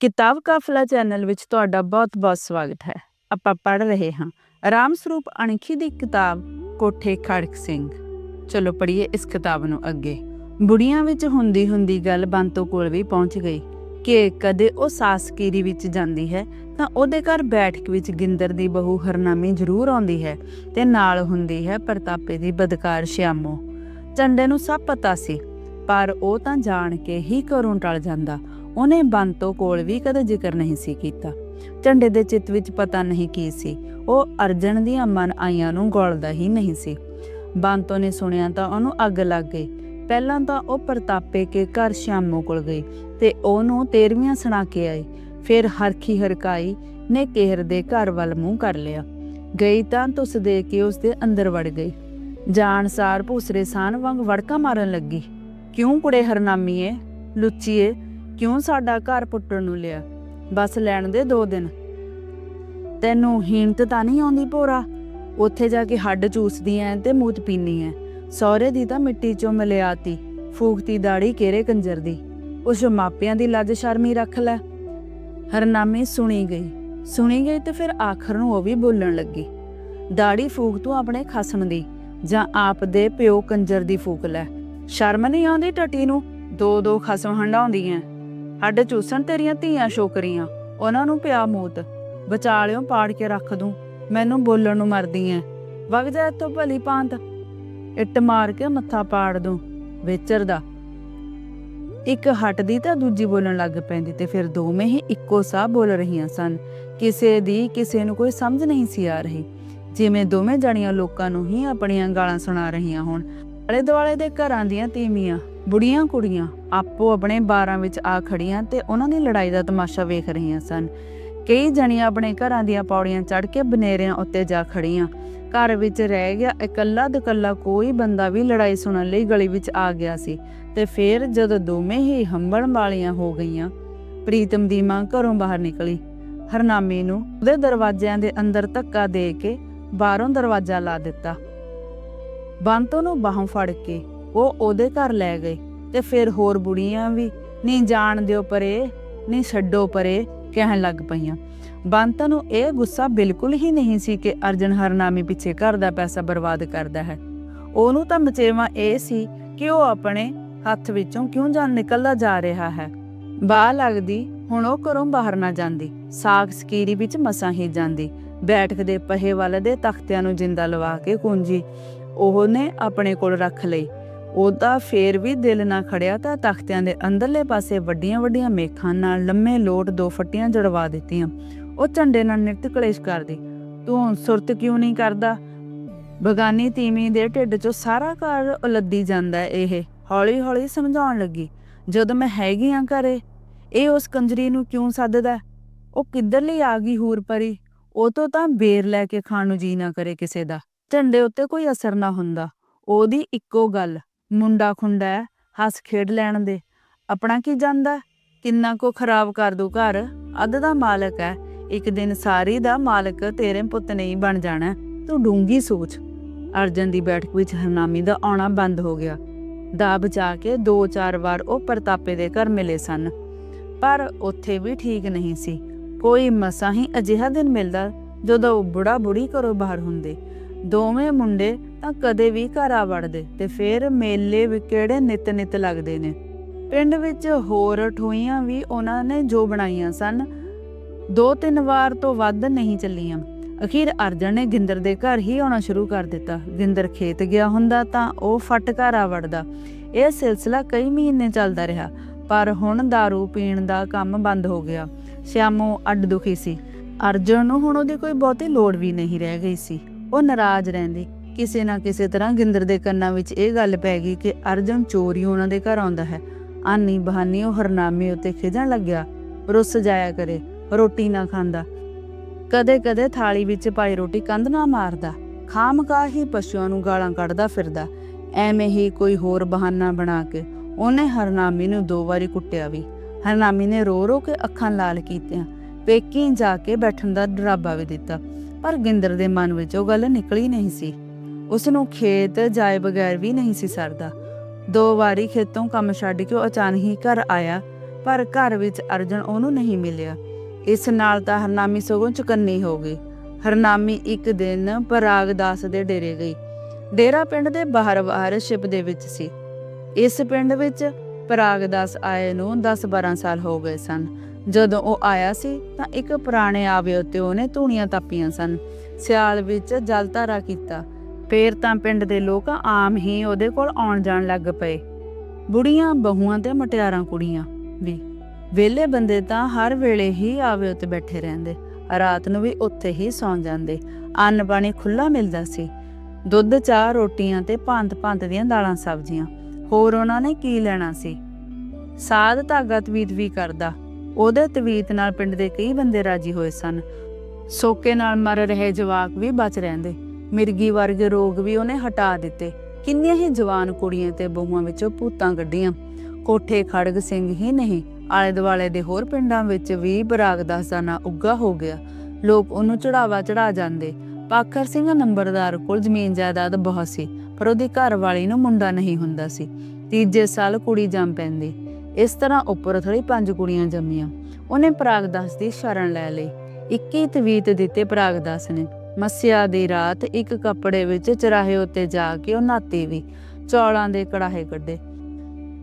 ਕਿਤਾਬ ਕਾਫਲਾ ਚੈਨਲ ਵਿੱਚ ਤੁਹਾਡਾ ਬਹੁਤ-ਬਹੁਤ ਸਵਾਗਤ ਹੈ। ਆਪਾਂ ਪੜ੍ਹ ਰਹੇ ਹਾਂ ਰਾਮ ਸਰੂਪ ਅਣਖੀ ਦੀ ਕਿਤਾਬ ਕੋਠੇ ਖੜਕ ਸਿੰਘ। ਚਲੋ ਪੜ੍ਹੀਏ ਇਸ ਕਿਤਾਬ ਨੂੰ ਅੱਗੇ। ਬੁੜੀਆਂ ਵਿੱਚ ਹੁੰਦੀ ਹੁੰਦੀ ਗੱਲ ਬੰਤੋ ਕੋਲ ਵੀ ਪਹੁੰਚ ਗਈ ਕਿ ਕਦੇ ਉਹ ਸਾਸਕੀਰੀ ਵਿੱਚ ਜਾਂਦੀ ਹੈ ਤਾਂ ਉਹਦੇ ਘਰ ਬੈਠਕ ਵਿੱਚ ਗਿੰਦਰ ਦੀ ਬਹੂ ਹਰਨਾਮੀ ਜ਼ਰੂਰ ਆਉਂਦੀ ਹੈ ਤੇ ਨਾਲ ਹੁੰਦੀ ਹੈ ਪ੍ਰਤਾਪੇ ਦੀ ਬਦਕਾਰ ਸ਼ਿਆਮੋ। ਚੰਡੇ ਨੂੰ ਸਭ ਪਤਾ ਸੀ ਪਰ ਉਹ ਤਾਂ ਜਾਣ ਕੇ ਹੀ ਘਰੋਂ ਟਲ ਜਾਂਦਾ। ਉਹਨੇ ਬੰਤੋ ਕੋਲ ਵੀ ਕਦੇ ਜ਼ਿਕਰ ਨਹੀਂ ਸੀ ਕੀਤਾ। ਝੰਡੇ ਦੇ ਚਿੱਤ ਵਿੱਚ ਪਤਾ ਨਹੀਂ ਕੀ ਸੀ। ਉਹ ਅਰਜਨ ਦੀਆਂ ਮਨ ਆਈਆਂ ਨੂੰ ਗੋਲਦਾ ਹੀ ਨਹੀਂ ਸੀ। ਬੰਤੋ ਨੇ ਸੁਣਿਆ ਤਾਂ ਉਹਨੂੰ ਅੱਗ ਲੱਗ ਗਈ। ਪਹਿਲਾਂ ਤਾਂ ਉਹ ਪ੍ਰਤਾਪੇ ਕੇ ਘਰ ਸ਼ਾਮੋ ਕੋਲ ਗਈ ਤੇ ਉਹਨੂੰ ਤੇਰਵੀਆਂ ਸੁਣਾ ਕੇ ਆਈ। ਫਿਰ ਹਰਖੀ ਹਰਕਾਈ ਨੇ ਕੇਹਰ ਦੇ ਘਰ ਵੱਲ ਮੂੰਹ ਕਰ ਲਿਆ। ਗਈ ਤਾਂ ਤੁਸ ਦੇ ਕੇ ਉਸ ਦੇ ਅੰਦਰ ਵੜ ਗਈ। ਜਾਣਸਾਰ ਭੂਸਰੇ ਸਾਨ ਵਾਂਗ ਵੜਕਾ ਮਾਰਨ ਲੱਗੀ। ਕਿਉਂ ਕੁੜੇ ਹਰਨਾਮੀਏ, ਲੁੱਚੀਏ ਕਿਉਂ ਸਾਡਾ ਘਰ ਪੁੱਟਣ ਨੂੰ ਲਿਆ? ਬਸ ਲੈਣ ਦੇ ਦੋ ਦਿਨ। ਤੈਨੂੰ ਹੀਣਤ ਤਾਂ ਨਹੀਂ ਆਉਂਦੀ ਭੋਰਾ? ਉੱਥੇ ਜਾ ਕੇ ਹੱਡ ਚੂਸਦੀ ਐ ਤੇ ਮੂਤ ਪੀਨੀ ਐ। ਸਹੁਰੇ ਦੀ ਤਾਂ ਮਿੱਟੀ ਚੋਂ ਮਲਿਆਤੀ, ਫੂਕਤੀ ਦਾੜੀ ਕੇਰੇ ਕੰਜਰ ਦੀ? ਉਸ ਮਾਪਿਆਂ ਦੀ ਲੱਜ ਸ਼ਰਮੀ ਰੱਖ ਲੈ। ਹਰਨਾਮੀ ਸੁਣੀ ਗਈ। ਸੁਣੀ ਗਈ ਤੇ ਫਿਰ ਆਖਰ ਨੂੰ ਉਹ ਵੀ ਬੋਲਣ ਲੱਗੀ। ਦਾੜੀ ਫੂਕ ਤੂੰ ਆਪਣੇ ਖਸਮ ਦੀ, ਜਾਂ ਆਪ ਦੇ ਪਿਓ ਕੰਜਰ ਦੀ ਫੂਕ ਲੈ। ਸ਼ਰਮ ਨਹੀਂ ਆਉਂਦੀ ਟਟੀ ਨੂੰ? ਦੋ ਦੋ ਖਸਮ ਹੰਡਾਉਂਦੀਆਂ ਹੱਡ ਚੂਸਣ ਤੇਰੀਆਂ ਧੀਆਂ ਸ਼ੋਕਰੀਆਂ ਉਹਨਾਂ ਨੂੰ ਪਿਆ ਮੂਤ। ਵਿਚਾਲਿਓ ਪਾੜ ਕੇ ਰੱਖ ਦੂੰ। ਮੈਨੂੰ ਬੋਲਣ ਨੂੰ ਮਰਦੀ ਐ। ਵਗ ਜਾ ਇੱਥੋਂ ਭਲੀ ਭਾਂਤ। ਇੱਟ ਮਾਰ ਕੇ ਮੱਥਾ ਪਾੜ ਦੂੰ। ਵੇਚਰਦਾ। ਇੱਕ ਹਟਦੀ ਤਾਂ ਦੂਜੀ ਬੋਲਣ ਲੱਗ ਪੈਂਦੀ ਤੇ ਫਿਰ ਦੋਵੇਂ ਹੀ ਇੱਕੋ ਸਾਹ ਬੋਲ ਰਹੀਆਂ ਸਨ। ਕਿਸੇ ਦੀ ਕਿਸੇ ਨੂੰ ਕੋਈ ਸਮਝ ਨਹੀਂ ਸੀ ਆ ਰਹੀ। ਜਿਵੇਂ ਦੋਵੇਂ ਜਣੀਆਂ ਲੋਕਾਂ ਨੂੰ ਹੀ ਆਪਣੀਆਂ ਗਾਲਾਂ ਸੁਣਾ ਰਹੀਆਂ ਹੋਣ। ਆਲੇ ਦੁਆਲੇ ਦੇ ਘਰਾਂ ਦੀਆਂ ਤੀਵੀਆਂ। ਬੁੜੀਆਂ ਕੁੜੀਆਂ ਆਪੋ ਆਪਣੇ ਬਾਰਾਂ ਵਿੱਚ ਆ ਖੜੀਆਂ ਤੇ ਉਹਨਾਂ ਦੀ ਲੜਾਈ ਦਾ ਤਮਾਸ਼ਾ ਵੇਖ ਰਹੀਆਂ ਸਨ। ਕਈ ਜਣੀਆਂ ਆਪਣੇ ਘਰਾਂ ਦੀਆਂ ਪੌੜੀਆਂ ਚੜ੍ਹ ਕੇ ਬਨੇਰਿਆਂ ਉੱਤੇ ਜਾ ਖੜੀਆਂ। ਘਰ ਵਿੱਚ ਰਹਿ ਗਿਆ ਇਕੱਲਾ ਦਕੱਲਾ ਕੋਈ ਬੰਦਾ ਵੀ ਲੜਾਈ ਸੁਣਨ ਲਈ ਗਲੀ ਵਿੱਚ ਆ ਗਿਆ ਸੀ ਤੇ ਫਿਰ ਜਦੋਂ ਦੋਵੇਂ ਹੀ ਹੰਬਣ ਵਾਲੀਆਂ ਹੋ ਗਈਆਂ, ਪ੍ਰੀਤਮ ਦੀ ਮਾਂ ਘਰੋਂ ਬਾਹਰ ਨਿਕਲੀ। ਹਰਨਾਮੀ ਨੂੰ ਉਹਦੇ ਦਰਵਾਜ਼ਿਆਂ ਦੇ ਅੰਦਰ ਧੱਕਾ ਦੇ ਕੇ ਬਾਹਰੋਂ ਦਰਵਾਜ਼ਾ ਲਾ ਦਿੱਤਾ। ਬੰਤੋ ਨੂੰ ਬਾਹੋਂ ਫੜ ਕੇ ਉਹ ਉਹਦੇ ਘਰ ਲੈ ਗਏ ਤੇ ਫਿਰ ਹੋਰ ਬੁੜੀਆਂ ਵੀ, ਨਹੀਂ ਜਾਣ ਦਿਓ ਪਰੇ, ਨਹੀਂ ਛੱਡੋ ਪਰੇ, ਕਹਿਣ ਲੱਗ ਪਈਆਂ। ਬੰਤਾ ਨੂੰ ਇਹ ਗੁੱਸਾ ਬਿਲਕੁਲ ਹੀ ਨਹੀਂ ਸੀ ਕਿ ਅਰਜਨ ਹਰਨਾਮੀ ਪਿੱਛੇ ਘਰ ਦਾ ਪੈਸਾ ਬਰਬਾਦ ਕਰਦਾ ਹੈ। ਉਹਨੂੰ ਤਾਂ ਮਚੇਵਾ ਇਹ ਸੀ ਕਿ ਉਹ ਆਪਣੇ ਹੱਥ ਵਿੱਚੋਂ ਕਿਉਂ ਜਾਨ ਨਿਕਲਦਾ ਜਾ ਰਿਹਾ ਹੈ। ਬਾਹ ਲੱਗਦੀ, ਹੁਣ ਉਹ ਘਰੋਂ ਬਾਹਰ ਨਾ ਜਾਂਦੀ। ਸਾਗ ਸਕੀਰੀ ਵਿੱਚ ਮਸਾਂ ਹੀ ਜਾਂਦੀ। ਬੈਠਕ ਦੇ ਪਹੇ ਵਾਲੇ ਦੇ ਤਖਤਿਆਂ ਨੂੰ ਜਿੰਦਾ ਲਵਾ ਕੇ ਕੁੰਜੀ, ਉਹਨੇ ਆਪਣੇ ਕੋਲ ਰੱਖ ਲਈ। ਉਹਦਾ ਫੇਰ ਵੀ ਦਿਲ ਨਾ ਖੜਿਆ ਤਾਂ ਤਖਤਿਆਂ ਦੇ ਅੰਦਰਲੇ ਪਾਸੇ ਵੱਡੀਆਂ ਵੱਡੀਆਂ ਮੇਖਾਂ ਨਾਲ ਲੰਮੇ ਲੋਟ ਦੋ ਫੱਟੀਆਂ ਜੜਵਾ ਦਿੱਤੀਆਂ। ਉਹ ਝੰਡੇ ਨਾਲ ਨਿਰਤ ਕਲੇਸ਼ ਕਰਦੀ, ਤੂੰ ਸੁਰਤ ਕਿਉਂ ਨਹੀਂ ਕਰਦਾ? ਬਗਾਨੀ ਤੀਵੀਂ ਦੇ ਢਿੱਡ 'ਚੋਂ ਸਾਰਾ ਘਰ ਉਲੱਦੀ ਜਾਂਦਾ ਇਹ। ਹੌਲੀ ਹੌਲੀ ਸਮਝਾਉਣ ਲੱਗੀ, ਜਦੋਂ ਮੈਂ ਹੈਗੀ ਆ ਘਰੇ, ਇਹ ਉਸ ਕੰਜਰੀ ਨੂੰ ਕਿਉਂ ਸੱਦਦਾ? ਉਹ ਕਿੱਧਰ ਲਈ ਆ ਗਈ ਹੂਰ ਪਰੀ? ਉਹ ਤੋਂ ਤਾਂ ਬੇਰ ਲੈ ਕੇ ਖਾਣ ਨੂੰ ਜੀ ਨਾ ਕਰੇ ਕਿਸੇ ਦਾ। ਝੰਡੇ ਉੱਤੇ ਕੋਈ ਅਸਰ ਨਾ ਹੁੰਦਾ। ਉਹਦੀ ਇੱਕੋ ਗੱਲ ਮੁੰਡਾ ਖੁੰਡਾ ਹੱਸ ਖੇਡ ਲੈਣ ਦੇ। ਆਪਣਾ ਕੀ ਜਾਂਦਾ ਕਿੰਨਾ ਕੋ ਖਰਾਬ ਕਰ ਦੂ ਘਰ? ਅੱਧ ਦਾ ਮਾਲਕ ਹੈ। ਇੱਕ ਦਿਨ ਸਾਰੀ ਦਾ ਮਾਲਕ ਤੇਰੇ ਪੁੱਤ ਨਹੀਂ ਬਣ ਜਾਣਾ ਤੂੰ ਡੂੰਗੀ ਸੋਚ। ਅਰਜਨ ਦੀ ਬੈਠਕ ਵਿੱਚ ਹਰਨਾਮੀ ਦਾ ਆਉਣਾ ਬੰਦ ਹੋ ਗਿਆ। ਦਾ ਬਚਾ ਕੇ ਦੋ ਚਾਰ ਵਾਰ ਉਹ ਪ੍ਰਤਾਪੇ ਦੇ ਘਰ ਮਿਲੇ ਸਨ। ਪਰ ਉੱਥੇ ਵੀ ਠੀਕ ਨਹੀਂ ਸੀ। ਕੋਈ ਮਸਾ ਹੀ ਅਜਿਹਾ ਦਿਨ ਮਿਲਦਾ ਜਦੋਂ ਉਹ ਬੁੜਾ ਬੁੜੀ ਘਰੋਂ ਬਾਹਰ ਹੁੰਦੇ। ਦੋਵੇਂ ਮੁੰਡੇ ਤਾਂ ਕਦੇ ਵੀ ਘਰ ਆ ਵੜਦੇ ਤੇ ਫਿਰ ਮੇਲੇ ਵੀ ਕਿਹੜੇ ਨਿਤ ਨਿਤ ਲੱਗਦੇ ਨੇ। ਪਿੰਡ ਵਿੱਚ ਹੋਰ ਠੋਈਆਂ ਵੀ ਉਹਨਾਂ ਨੇ ਜੋ ਬਣਾਈਆਂ ਸਨ, ਦੋ ਤਿੰਨ ਵਾਰ ਤੋਂ ਵੱਧ ਨਹੀਂ ਚੱਲੀਆਂ। ਅਖੀਰ ਅਰਜਨ ਨੇ ਗਿੰਦਰ ਦੇ ਘਰ ਹੀ ਆਉਣਾ ਸ਼ੁਰੂ ਕਰ ਦਿੱਤਾ। ਗਿੰਦਰ ਖੇਤ ਗਿਆ ਹੁੰਦਾ ਤਾਂ ਉਹ ਫਟ ਘਰ ਆ ਵੜਦਾ। ਇਹ ਸਿਲਸਿਲਾ ਕਈ ਮਹੀਨੇ ਚੱਲਦਾ ਰਿਹਾ, ਪਰ ਹੁਣ दारू ਪੀਣ ਦਾ ਕੰਮ ਬੰਦ ਹੋ ਗਿਆ। ਸ਼ਿਆਮੋ ਅੱਡ ਦੁਖੀ ਸੀ। ਅਰਜਨ ਨੂੰ ਹੁਣ ਉਹਦੀ ਕੋਈ ਬਹੁਤੀ ਲੋੜ ਵੀ ਨਹੀਂ ਰਹਿ ਗਈ ਸੀ। ਉਹ ਨਾਰਾਜ਼ ਰਹਿੰਦੀ। ਕਿਸੇ ਨਾ ਕਿਸੇ ਤਰ੍ਹਾਂ ਗਿੰਦਰ ਦੇ ਕੰਨਾਂ ਵਿੱਚ ਇਹ ਗੱਲ ਪੈ ਗਈ ਕਿ ਅਰਜਨ ਚੋਰੀ ਉਹਨਾਂ ਦੇ ਘਰ ਆਉਂਦਾ ਹੈ। ਆਨੀ ਬਹਾਨੀ ਉਹ ਹਰਨਾਮੇ ਉੱਤੇ ਖਿਜਣ ਲੱਗਿਆ। ਰੁੱਸ ਜਾਇਆ ਕਰੇ, ਰੋਟੀ ਨਾ ਖਾਂਦਾ। ਕਦੇ-ਕਦੇ ਥਾਲੀ ਵਿੱਚ ਪਾਈ ਰੋਟੀ ਕੰਧ ਨਾ ਮਾਰਦਾ। ਖਾਮਕਾ ਹੀ ਪਸ਼ੂਆਂ ਨੂੰ ਗਾਲਾਂ ਕੱਢਦਾ ਫਿਰਦਾ। ਐਵੇਂ ਹੀ ਕੋਈ ਹੋਰ ਬਹਾਨਾ ਬਣਾ ਕੇ ਉਹਨੇ ਹਰਨਾਮੀ ਨੂੰ ਦੋ ਵਾਰੀ ਕੁੱਟਿਆ ਵੀ। ਹਰਨਾਮੀ ਨੇ ਰੋ ਰੋ ਕੇ ਅੱਖਾਂ ਲਾਲ ਕੀਤੀਆਂ। ਪੇਕੀ ਜਾ ਕੇ ਬੈਠਣ ਦਾ ਡਰਾਬਾ ਵੀ ਦਿੱਤਾ। ਪਰ ਗਿੰਦਰ ਦੇ ਮਨ ਵਿੱਚ ਉਹ ਗੱਲ ਨਿਕਲੀ ਨਹੀਂ ਸੀ। ਉਸ ਨੂੰ ਖੇਤ ਜਾਏ ਬਗੈਰ ਵੀ ਨਹੀਂ ਸੀ ਸਰਦਾ। ਦੋ ਵਾਰੀ ਖੇਤੋਂ ਕੰਮ ਛੱਡ ਕੇ ਉਹ ਅਚਾਨਕ ਹੀ ਘਰ ਆਇਆ, ਪਰ ਘਰ ਵਿੱਚ ਅਰਜਨ ਉਹਨੂੰ ਨਹੀਂ ਮਿਲਿਆ। ਇਸ ਨਾਲ ਤਾਂ ਹਰਨਾਮੀ ਸਗੋਂ ਚੁਕੰਨੀ ਹੋ ਗਈ। ਹਰਨਾਮੀ ਇੱਕ ਦਿਨ ਪਰਾਗਦਾਸ ਦੇ ਡੇਰੇ ਗਈ। ਡੇਰਾ ਪਿੰਡ ਦੇ ਬਾਹਰ ਬਾਹਰ ਸ਼ਿਪ ਦੇ ਵਿੱਚ ਸੀ। ਇਸ ਪਿੰਡ ਵਿੱਚ ਪਰਾਗਦਾਸ ਆਏ ਨੂੰ 10-12 ਸਾਲ ਹੋ ਗਏ ਸਨ। ਜਦੋਂ ਉਹ ਆਇਆ ਸੀ, ਤਾਂ ਇੱਕ ਪੁਰਾਣੇ ਆਵੇ ਉੱਤੇ ਉਹਨੇ ਧੂਣੀਆਂ ਤਾਪੀਆਂ ਸਨ। ਸਿਆਲ ਵਿੱਚ ਜਲ ਧਾਰਾ ਕੀਤਾ। ਫੇਰ ਤਾਂ ਪਿੰਡ ਦੇ ਲੋਕ ਆਮ ਹੀ ਉਹਦੇ ਕੋਲ ਆਉਣ ਜਾਣ ਲੱਗ ਪਏ। ਬੁੜੀਆਂ, ਬਹੂਆਂ ਤੇ ਮਟਿਆਰਾਂ ਕੁੜੀਆਂ ਵੀ। ਵਿਹਲੇ ਬੰਦੇ ਤਾਂ ਹਰ ਵੇਲੇ ਹੀ ਆਵੇ ਉੱਤੇ ਬੈਠੇ ਰਹਿੰਦੇ। ਰਾਤ ਨੂੰ ਵੀ ਉੱਥੇ ਹੀ ਸੌਂ ਜਾਂਦੇ। ਅੰਨ ਪਾਣੀ ਖੁੱਲਾ ਮਿਲਦਾ ਸੀ। ਦੁੱਧ, ਚਾਹ, ਰੋਟੀਆਂ ਤੇ ਭਾਂਤ-ਭਾਂਤ ਦੀਆਂ ਦਾਲਾਂ ਸਬਜ਼ੀਆਂ। ਹੋਰ ਉਹਨਾਂ ਨੇ ਕੀ ਲੈਣਾ ਸੀ? ਸਾਧ ਧਾਗਾ ਤਵੀਤ ਵੀ ਕਰਦਾ। ਉਹਦੇ ਤਵੀਤ ਨਾਲ ਪਿੰਡ ਦੇ ਕਈ ਬੰਦੇ ਰਾਜੀ ਹੋਏ ਸਨ। ਸੋਕੇ ਨਾਲ ਮਰ ਰਹੇ ਜਵਾਕ ਵੀ ਬਚ ਰਹਿੰਦੇ। ਮਿਰਗੀ ਵਰਗੇ ਰੋਗ ਵੀ ਉਹਨੇ ਹਟਾ ਦਿੱਤੇ। ਕਿੰਨੀਆਂ ਹੀ ਜਵਾਨ ਕੁੜੀਆਂ ਤੇ ਬਹੂਆਂ ਵਿੱਚੋਂ ਭੂਤਾਂ ਕੱਢੀਆਂ। ਕੋਠੇ ਖੜਗ ਸਿੰਘ ਹੀ ਨਹੀਂ ਆਲੇ ਦੁਆਲੇ ਦੇ ਹੋਰ ਪਿੰਡਾਂ ਵਿੱਚ ਵੀ ਬਰਾਗਦਾਸ ਦਾ ਨਾਂ ਉੱਗਾ ਹੋ ਗਿਆ। ਲੋਕ ਉਹਨੂੰ ਚੜਾਵਾ ਚੜਾ ਜਾਂਦੇ। ਪਾਖਰ ਸਿੰਘ ਨੰਬਰਦਾਰ ਕੋਲ ਜ਼ਮੀਨ ਜਾਇਦਾਦ ਬਹੁਤ ਸੀ, ਪਰ ਉਹਦੀ ਘਰ ਵਾਲੀ ਨੂੰ ਮੁੰਡਾ ਨਹੀਂ ਹੁੰਦਾ ਸੀ। ਤੀਜੇ ਸਾਲ ਕੁੜੀ ਜੰਮ ਪੈਂਦੀ। ਇਸ ਤਰ੍ਹਾਂ ਉੱਪਰ ਥੜੀ ਪੰਜ ਕੁੜੀਆਂ ਜੰਮੀਆਂ। ਉਹਨੇ ਪ੍ਰਾਗਦਾਸ ਦੀ ਸ਼ਰਨ ਲੈ ਲਈ। 21 ਤਵੀਤ ਦਿੱਤੇ ਪ੍ਰਾਗਦਾਸ ਨੇ। ਮੱਸਿਆ ਦੀ ਰਾਤ ਇੱਕ ਕੱਪੜੇ ਵਿੱਚ ਚਰਾਹੇ ਉੱਤੇ ਜਾ ਕੇ ਉਹ ਨਾਤੀ ਵੀ ਚੌਲਾਂ ਦੇ ਕੜਾਹੇ ਕੱਢੇ।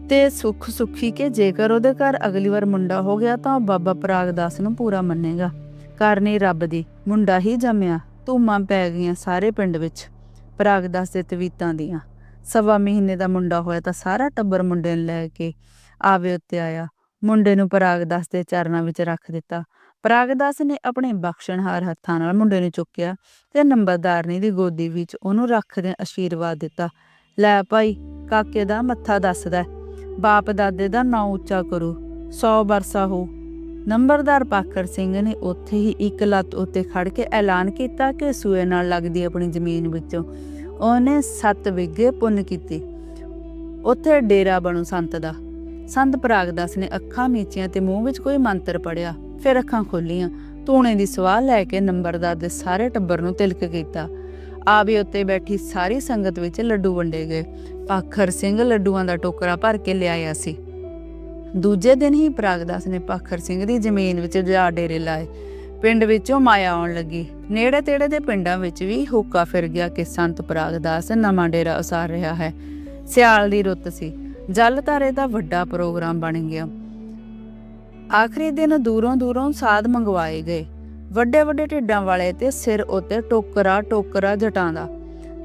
ਤੇ ਸੁਖ ਸੁਖੀ ਕੇ ਜੇਕਰ ਉਹਦੇ ਘਰ ਅਗਲੀ ਵਾਰ ਮੁੰਡਾ ਹੋ ਗਿਆ ਤਾਂ ਉਹ ਬਾਬਾ ਪ੍ਰਾਗਦਾਸ ਨੂੰ ਪੂਰਾ ਮੰਨੇਗਾ। ਕਰਨੀ ਰੱਬ ਦੀ, ਮੁੰਡਾ ਹੀ ਜੰਮਿਆ। ਧੂਮਾਂ ਪੈ ਗਈਆਂ ਸਾਰੇ ਪਿੰਡ ਵਿੱਚ ਪ੍ਰਾਗਦਾਸ ਦੇ ਤਵੀਤਾਂ ਦੀਆਂ। ਸਵਾ ਮਹੀਨੇ ਦਾ ਮੁੰਡਾ ਹੋਇਆ ਤਾਂ ਸਾਰਾ ਟੱਬਰ ਮੁੰਡੇ ਨੂੰ ਲੈ ਕੇ ਆਵੇ ਉੱਤੇ ਆਇਆ। ਮੁੰਡੇ ਨੂੰ ਪਰਾਗਦਾਸ ਦੇ ਚਰਨਾਂ ਵਿੱਚ ਰੱਖ ਦਿੱਤਾ। ਪ੍ਰਾਗਦਾਸ ਨੇ ਆਪਣੇ ਬਖਸ਼ਣਹਾਰ ਹੱਥਾਂ ਨਾਲ ਮੁੰਡੇ ਨੂੰ ਚੁੱਕਿਆ ਤੇ ਨੰਬਰਦਾਰਨੀ ਦੀ ਗੋਦੀ ਵਿੱਚ ਉਹਨੂੰ ਰੱਖਦੇ ਅਸ਼ੀਰਵਾਦ ਦਿੱਤਾ। ਲੈ ਭਾਈ, ਕਾਕੇ ਦਾ ਮੱਥਾ ਦੱਸਦਾ ਬਾਪ ਦਾਦੇ ਦਾ ਨਾਂ ਉੱਚਾ ਕਰੂ। 100 ਬਰਸਾ ਹੋ। ਨੰਬਰਦਾਰ ਪਾਖਰ ਸਿੰਘ ਨੇ ਉੱਥੇ ਹੀ ਇੱਕ ਲੱਤ ਉੱਤੇ ਖੜ ਕੇ ਐਲਾਨ ਕੀਤਾ ਕਿ ਸੂਏ ਨਾਲ ਲੱਗਦੀ ਆਪਣੀ ਜ਼ਮੀਨ ਵਿੱਚੋਂ ਉਹਨੇ 7 ਵਿਗੇ ਪੁੰਨ ਕੀਤੀ। ਉੱਥੇ ਡੇਰਾ ਬਣੂ ਸੰਤ ਦਾ। ਸੰਤ ਪ੍ਰਾਗਦਾਸ ਨੇ ਅੱਖਾਂ ਮੀਚੀਆਂ ਤੇ ਮੂੰਹ ਵਿੱਚ ਕੋਈ ਮੰਤਰ ਪੜਿਆ ਫਿਰ ਅੱਖਾਂ ਖੋਲੀਆਂ। ਧੂਣੇ ਦੀ ਸਵਾਹ ਲੈ ਕੇ ਨੰਬਰਦਾਰ ਦੇ ਸਾਰੇ ਟੱਬਰ ਨੂੰ ਤਿਲਕ ਕੀਤਾ। ਆਵੇ ਉੱਤੇ ਬੈਠੀ ਸਾਰੀ ਸੰਗਤ ਵਿੱਚ ਲੱਡੂ ਵੰਡੇ ਗਏ। ਪਾਖਰ ਸਿੰਘ ਲੱਡੂਆਂ ਦਾ ਟੋਕਰਾ ਭਰ ਕੇ ਲਿਆਇਆ ਸੀ। ਦੂਜੇ ਦਿਨ ਹੀ ਪ੍ਰਾਗਦਾਸ ਨੇ ਪਾਖਰ ਸਿੰਘ ਦੀ ਜ਼ਮੀਨ ਵਿੱਚ ਜਾ ਡੇਰੇ ਲਾਏ। ਪਿੰਡ ਵਿੱਚੋਂ ਮਾਇਆ ਆਉਣ ਲੱਗੀ। ਨੇੜੇ ਤੇੜੇ ਦੇ ਪਿੰਡਾਂ ਵਿੱਚ ਵੀ ਹੋਕਾ ਫਿਰ ਗਿਆ ਕਿ ਸੰਤ ਪ੍ਰਾਗਦਾਸ ਨਵਾਂ ਡੇਰਾ ਉਸਾਰ ਰਿਹਾ ਹੈ। ਸਿਆਲ ਦੀ ਰੁੱਤ ਸੀ। ਜਲ ਧਾਰੇ ਦਾ ਵੱਡਾ ਪ੍ਰੋਗਰਾਮ ਬਣ ਗਿਆ। ਆਖਰੀ ਦਿਨ ਦੂਰੋਂ ਦੂਰੋਂ ਸਾਧ ਮੰਗਵਾਏ ਗਏ। ਵੱਡੇ ਵੱਡੇ ਢਿੱਡਾਂ ਵਾਲੇ ਤੇ ਸਿਰ ਉੱਤੇ ਟੋਕਰਾ ਟੋਕਰਾ ਜਟਾਂ ਦਾ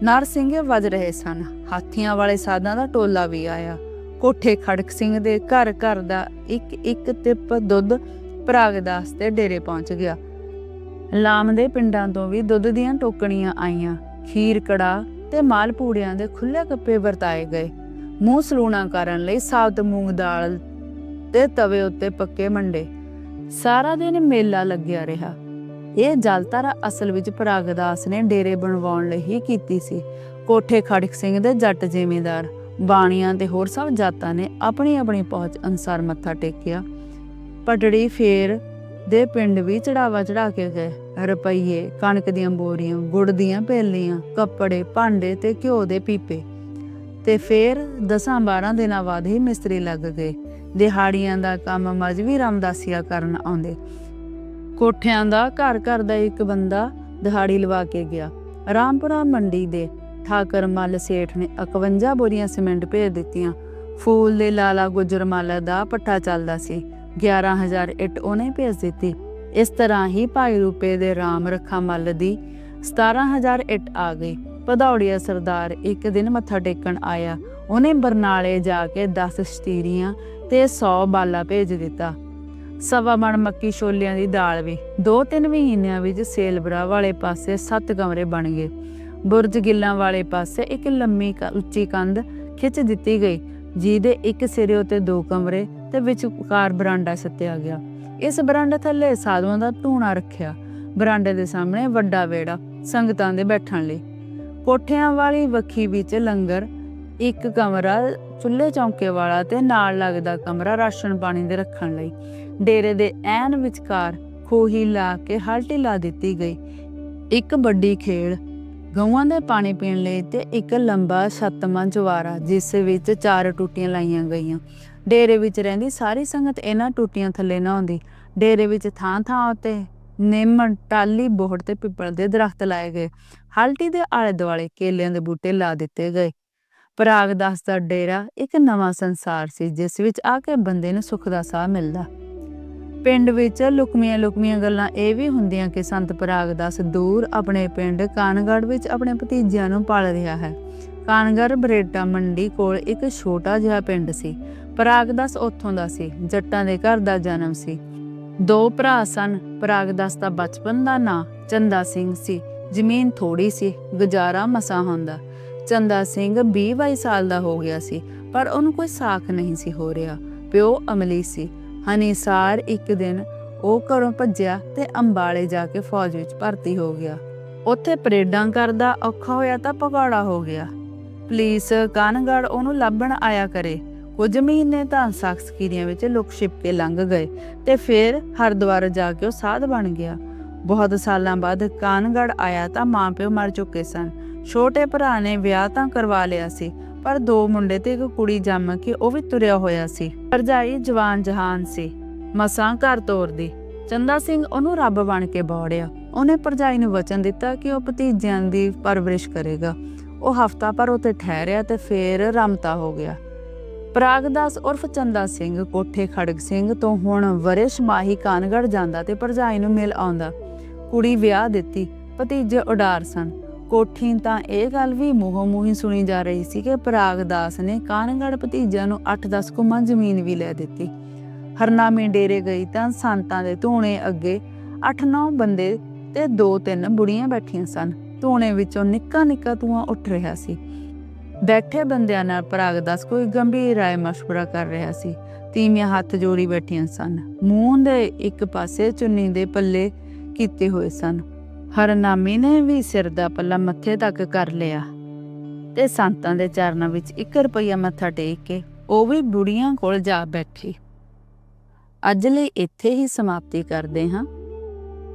ਨਰ ਸਿੰਘੇ ਵੱਜ ਰਹੇ ਸਨ। ਹਾਥੀਆਂ ਵਾਲੇ ਸਾਧਾਂ ਦਾ ਟੋਲਾ ਵੀ ਆਇਆ। ਕੋਠੇ ਖੜਕ ਸਿੰਘ ਦੇ ਘਰ ਘਰ ਦਾ ਇੱਕ ਇੱਕ ਤਿੱਪ ਦੁੱਧ ਪ੍ਰਾਗਦਾਸ ਤੇ ਡੇਰੇ ਪਹੁੰਚ ਗਿਆ। ਲਾਮ ਦੇ ਪਿੰਡਾਂ ਤੋਂ ਵੀ ਦੁੱਧ ਦੀਆਂ ਟੋਕਣੀਆਂ ਆਈਆਂ। ਖੀਰ ਕੜਾ ਤੇ ਮਾਲ ਪੂੜਿਆਂ ਦੇ ਖੁੱਲੇ ਕੱਪੇ ਵਰਤਾਏ ਗਏ। ਮੂੰਹ ਸਲੂਣਾ ਕਰਨ ਲਈ ਸਾਬਤ ਮੂੰਗ ਦਾਲ ਤੇ ਤਵੇ ਉੱਤੇ ਪੱਕੇ ਮੰਡੇ। ਸਾਰਾ ਦਿਨ ਮੇਲਾ ਲੱਗਿਆ ਰਿਹਾ। ਇਹ ਜਲਤਾਰਾ ਅਸਲ ਵਿੱਚ ਪ੍ਰਾਗਦਾਸ ਨੇ ਡੇਰੇ ਬਣਵਾਉਣ ਲਈ ਹੀ ਕੀਤੀ ਸੀ। ਕੋਠੇ ਖੜਕ ਸਿੰਘ ਦੇ ਜੱਟ ਜ਼ਿਮੀਂਦਾਰ, ਬਾਣੀਆਂ ਤੇ ਹੋਰ ਸਭ ਜਾਤਾਂ ਨੇ ਆਪਣੀ ਆਪਣੀ ਪਹੁੰਚ ਅਨਸਾਰ ਮੱਥਾ ਟੇਕਿਆ। ਪਟੜੀ ਫੇਰ ਦੇ ਪਿੰਡ ਵੀ ਚੜਾਵਾ ਚੜਾ ਕੇ ਗਏ। ਰੁਪਈਏ, ਕਣਕ ਦੀਆਂ ਬੋਰੀਆਂ, ਗੁੜ ਦੀਆਂ ਪੇਲੀਆਂ ਕੱਪੜੇ, ਭਾਂਡੇ ਤੇ ਘਿਓ ਦੇ ਪੀਪੇ। ਤੇ ਫੇਰ ਦਸਾਂ 12 ਦਿਨਾਂ ਬਾਅਦ ਹੀ ਮਿਸਤਰੀ ਲੱਗ ਗਏ। ਦਿਹਾੜੀਆਂ ਦਾ ਕੰਮ ਮਜਵੀ ਰਾਮਦਾਸੀਆ ਕਰਨ ਆਉਂਦੇ। ਕੋਠਿਆਂ ਦਾ ਘਰ ਘਰ ਦਾ ਇੱਕ ਬੰਦਾ ਦਿਹਾੜੀ ਲਵਾ ਕੇ ਗਿਆ। ਰਾਮਪੁਰਾ ਮੰਡੀ ਦੇ ਠਾਕਰ ਮੱਲ ਸੇਠ ਨੇ 51 ਬੋਰੀਆਂ ਸੀਮੈਂਟ ਭੇਜ ਦਿੱਤੀਆਂ। ਫੂਲ ਦੇ ਲਾਲਾ ਗੁਜਰਮਾਲਾ ਦਾ ਪੱਠਾ ਚੱਲਦਾ ਸੀ। 11000 ਇੱਟ ਉਹਨੇ ਭੇਜ ਦਿੱਤੀ। ਇਸ ਤਰ੍ਹਾਂ ਹੀ ਭਾਈ ਰੂਪੇ ਦੇ ਰਾਮ ਰੱਖਾ ਮੱਲ ਦੀ 17000 ਇੱਟ ਆ ਗਈ। ਭਦੌੜੀਆ ਸਰਦਾਰ ਇੱਕ ਦਿਨ ਮੱਥਾ ਟੇਕਣ ਆਇਆ। ਉਹਨੇ ਬਰਨਾਲੇ ਜਾ ਕੇ 10 ਸਤੀਰੀਆਂ ਤੇ 100 ਬਾਲਾ ਭੇਜ ਦਿੱਤਾ। ਸਵਾ ਮਣ ਮੱਕੀ ਛੋਲਿਆਂ ਦੀ ਦਾਲ ਵੀ। ਦੋ ਤਿੰਨ ਮਹੀਨਿਆਂ ਵਿੱਚ ਸੇਲਬਰਾ ਵਾਲੇ ਪਾਸੇ ਸੱਤ ਕਮਰੇ ਬਣ ਗਏ। ਬੁਰਜ ਗਿੱਲਾਂ ਵਾਲੇ ਪਾਸੇ ਇੱਕ ਲੰਮੀ ਉੱਚੀ ਕੰਧ ਖਿੱਚ ਦਿੱਤੀ ਗਈ, ਜਿਹਦੇ ਇੱਕ ਸਿਰੇ ਉਤੇ ਦੋ ਕਮਰੇ ਤੇ ਵਿਚਕਾਰ ਬਰਾਂਡਾ ਸੱਤਿਆ ਗਿਆ। ਇਸ ਬਰਾਂਡੇ ਥੱਲੇ ਸਾਧੂਆਂ ਦਾ ਟੂਣਾ ਰੱਖਿਆ। ਬਰਾਂਡੇ ਦੇ ਸਾਹਮਣੇ ਵੱਡਾ ਵੇੜਾ ਸੰਗਤਾਂ ਦੇ ਬੈਠਣ ਲਈ। ਕੋਠਿਆਂ ਵਾਲੀ ਵੱਖੀ ਵਿੱਚ ਲੰਗਰ, ਇੱਕ ਕਮਰਾ, ਚੁੱਲ੍ਹੇ ਚੌਂਕੇ ਵਾਲਾ ਤੇ ਨਾਲ ਲੱਗਦਾ ਕਮਰਾ ਰਾਸ਼ਨ ਪਾਣੀ ਦੇ ਰੱਖਣ ਲਈ। ਡੇਰੇ ਦੇ ਐਨ ਵਿਚਕਾਰ ਖੋਹੀ ਲਾ ਕੇ ਹਲਟੀ ਲਾ ਦਿੱਤੀ ਗਈ। ਇੱਕ ਵੱਡੀ ਖੇਲ ਗਊਆਂ ਦੇ ਪਾਣੀ ਪੀਣ ਲਈ ਤੇ ਇੱਕ ਲੰਬਾ ਛੱਤਵਾਂ ਜਵਾਰਾ, ਜਿਸ ਵਿੱਚ ਚਾਰ ਟੂਟੀਆਂ ਲਾਈਆਂ ਗਈਆਂ। ਡੇਰੇ ਵਿੱਚ ਰਹਿੰਦੀ ਸਾਰੀ ਸੰਗਤ ਇਹਨਾਂ ਟੂਟੀਆਂ ਥੱਲੇ ਨਾ ਨਹਾਉਂਦੀ। ਡੇਰੇ ਵਿੱਚ ਥਾਂ ਥਾਂ ਉੱਤੇ ਨਿੰਮ ਟਾਲੀ ਬੋਹੜ ਤੇ ਪਿੱਪਲ ਦੇ ਦਰਖਤ ਲਾਏ ਗਏ। ਹਲਟੀ ਦੇ ਆਲੇ ਦੁਆਲੇ ਕੇਲਿਆਂ ਦੇ ਬੂਟੇ ਲਾ ਦਿੱਤੇ ਗਏ। ਪਰਾਗਦਾਸ ਦਾ ਡੇਰਾ ਇੱਕ ਨਵਾਂ ਸੰਸਾਰ ਸੀ, ਜਿਸ ਵਿੱਚ ਆ ਕੇ ਬੰਦੇ ਨੂੰ ਸੁੱਖ ਦਾ ਸਾਹ ਮਿਲਦਾ। ਪਿੰਡ ਵਿੱਚ ਲੁਕਮੀਆਂ ਲੁਕਮੀਆਂ ਗੱਲਾਂ ਇਹ ਵੀ ਹੁੰਦੀਆਂ ਕਿ ਸੰਤ ਪਰਾਗਦਾਸ ਦੂਰ ਆਪਣੇ ਪਿੰਡ ਕਾਨਗੜ ਵਿੱਚ ਆਪਣੇ ਭਤੀਜਿਆਂ ਨੂੰ ਪਾਲ ਰਿਹਾ ਹੈ। ਕਾਨਗੜ ਬਰੇਟਾ ਮੰਡੀ ਕੋਲ ਇੱਕ ਛੋਟਾ ਜਿਹਾ ਪਿੰਡ ਸੀ। ਪਰਾਗਦਾਸ ਉੱਥੋਂ ਦਾ ਸੀ, ਜੱਟਾਂ ਦੇ ਘਰ ਦਾ ਜਨਮ ਸੀ। ਦੋ ਭਰਾ ਸਨ ਪ੍ਰਾਗਦਾਸ ਦਾ ਬਚਪਨ ਦਾ ਨਾਂ ਚੰਦਾ ਸਿੰਘ ਸੀ, ਜ਼ਮੀਨ ਥੋੜੀ ਸੀ, ਗੁਜ਼ਾਰਾ ਮਸਾ ਹੁੰਦਾ। ਚੰਦਾ ਸਿੰਘ 22 ਸਾਲ ਦਾ ਹੋ ਗਿਆ ਸੀ, ਪਰ ਉਹਨੂੰ ਕੋਈ ਸਾਖ ਨਹੀਂ ਸੀ ਹੋ ਰਿਹਾ। ਪਿਓ ਅਮਲੀ ਸੀ ਹਨੀਸਾਰ ਇੱਕ ਦਿਨ ਉਹ ਘਰੋਂ ਭੱਜਿਆ ਤੇ ਅੰਬਾਲੇ ਜਾ ਕੇ ਫੌਜ ਵਿੱਚ ਭਰਤੀ ਹੋ ਗਿਆ। ਉੱਥੇ ਪਰੇਡਾਂ ਕਰਦਾ ਔਖਾ ਹੋਇਆ ਤਾਂ ਭਗੌੜਾ ਹੋ ਗਿਆ। ਪੁਲਿਸ ਕਾਨਗੜ ਉਹਨੂੰ ਲੱਭਣ ਆਇਆ ਕਰੇ। ਕੁਝ ਮਹੀਨੇ ਤਾਂ ਸਖਸਕੀਰੀਆਂ ਵਿੱਚ ਲੁਕ ਛਿਪ ਕੇ ਲੰਘ ਗਏ ਤੇ ਫਿਰ ਹਰਦੁਆਰ ਜਾ ਕੇ ਉਹ ਸਾਧ ਬਣ ਗਿਆ। ਬਹੁਤ ਸਾਲਾਂ ਬਾਅਦ ਕਾਨਗੜ ਆਇਆ ਤਾਂ ਮਾਪਿਓ ਮਰ ਚੁੱਕੇ ਸਨ। ਛੋਟੇ ਭਰਾ ਨੇ ਵਿਆਹ ਤਾਂ ਕਰਵਾ ਲਿਆ ਸੀ, ਪਰ ਦੋ ਮੁੰਡੇ ਤੇ ਇੱਕ ਕੁੜੀ ਜੰਮ ਕੇ ਉਹ ਵੀ ਤੁਰਿਆ ਹੋਇਆ ਸੀ। ਭਰਜਾਈ ਜਵਾਨ ਜਹਾਨ ਸੀ, ਮਸਾਂ ਘਰ ਤੋਰਦੀ। ਚੰਦਾ ਸਿੰਘ ਉਹਨੂੰ ਰੱਬ ਬਣ ਕੇ ਬੋੜਿਆ। ਉਹਨੇ ਭਰਜਾਈ ਨੂੰ ਵਚਨ ਦਿੱਤਾ ਕਿ ਉਹ ਭਤੀਜਿਆਂ ਦੀ ਪਰਵਰਿਸ਼ ਕਰੇਗਾ। ਉਹ ਹਫਤਾ ਪਰ ਉਤੇ ਠਹਿਰਿਆ ਤੇ ਫੇਰ ਰਮਤਾ ਹੋ ਗਿਆ। ਪ੍ਰਾਗਦਾਸ ਉਰਫ ਚੰਦਾ ਸਿੰਘ ਕੋਠੇ ਖੜਗ ਸਿੰਘ ਤੋਂ ਹੁਣ ਵਰਿਸ਼ ਮਾਹੀ ਕਾਨਗੜ ਜਾਂਦਾ ਤੇ ਭਰਜਾਈ ਨੂੰ ਮਿਲ ਆਉਂਦਾ। ਕੁੜੀ ਵਿਆਹ ਦਿੱਤੀ, ਭਤੀਜੇ ਉਡਾਰ ਸਨ। ਕੋਠੀ ਤਾਂ ਇਹ ਗੱਲ ਵੀ ਮੂੰਹੋਂ ਮੂੰਹੀ ਸੁਣੀ ਜਾ ਰਹੀ ਸੀ ਕਿ ਪ੍ਰਾਗਦਾਸ ਨੇ ਕਾਨਗੜ ਭਤੀਜਾ ਨੂੰ 8-10 ਕੁਮਾਂ ਜ਼ਮੀਨ ਵੀ ਲੈ ਦਿੱਤੀ। ਹਰਨਾਮੇ ਡੇਰੇ ਗਈ ਤਾਂ ਸੰਤਾਂ ਦੇ ਧੂਣੇ ਅੱਗੇ 8-9 ਬੰਦੇ ਤੇ 2-3 ਬੁੜੀਆਂ ਬੈਠੀਆਂ ਸਨ। ਧੂਣੇ ਵਿੱਚੋਂ ਨਿੱਕਾ ਨਿੱਕਾ ਧੂਆਂ ਉੱਠ ਰਿਹਾ ਸੀ। ਬੈਠੇ ਬੰਦਿਆਂ ਨਾਲ ਭਰਾਗਦਾਸ ਕੋਈ ਗੰਭੀਰ ਰਾਏ ਮਸ਼ਵਰਾ ਕਰ ਰਿਹਾ ਸੀ। ਤੀਵੀਆਂ ਹੱਥ ਜੋੜੀ ਬੈਠੀਆਂ ਸਨ। ਮੂੰਹ ਦੇ ਇੱਕ ਪਾਸੇ ਚੁੰਨੀ ਦੇ ਪੱਲੇ ਕੀਤੇ ਹੋਏ ਸਨ। ਹਰਨਾਮੀ ਨੇ ਵੀ ਸਿਰ ਦਾ ਪੱਲਾ ਮੱਥੇ ਤੱਕ ਕਰ ਲਿਆ ਤੇ ਸੰਤਾਂ ਦੇ ਚਰਨਾਂ ਵਿੱਚ 1 ਰੁਪਈਆ ਮੱਥਾ ਟੇਕ ਕੇ ਉਹ ਵੀ ਬੁੜੀਆਂ ਕੋਲ ਜਾ ਬੈਠੀ। ਅੱਜ ਲਈ ਇੱਥੇ ਹੀ ਸਮਾਪਤੀ ਕਰਦੇ ਹਾਂ।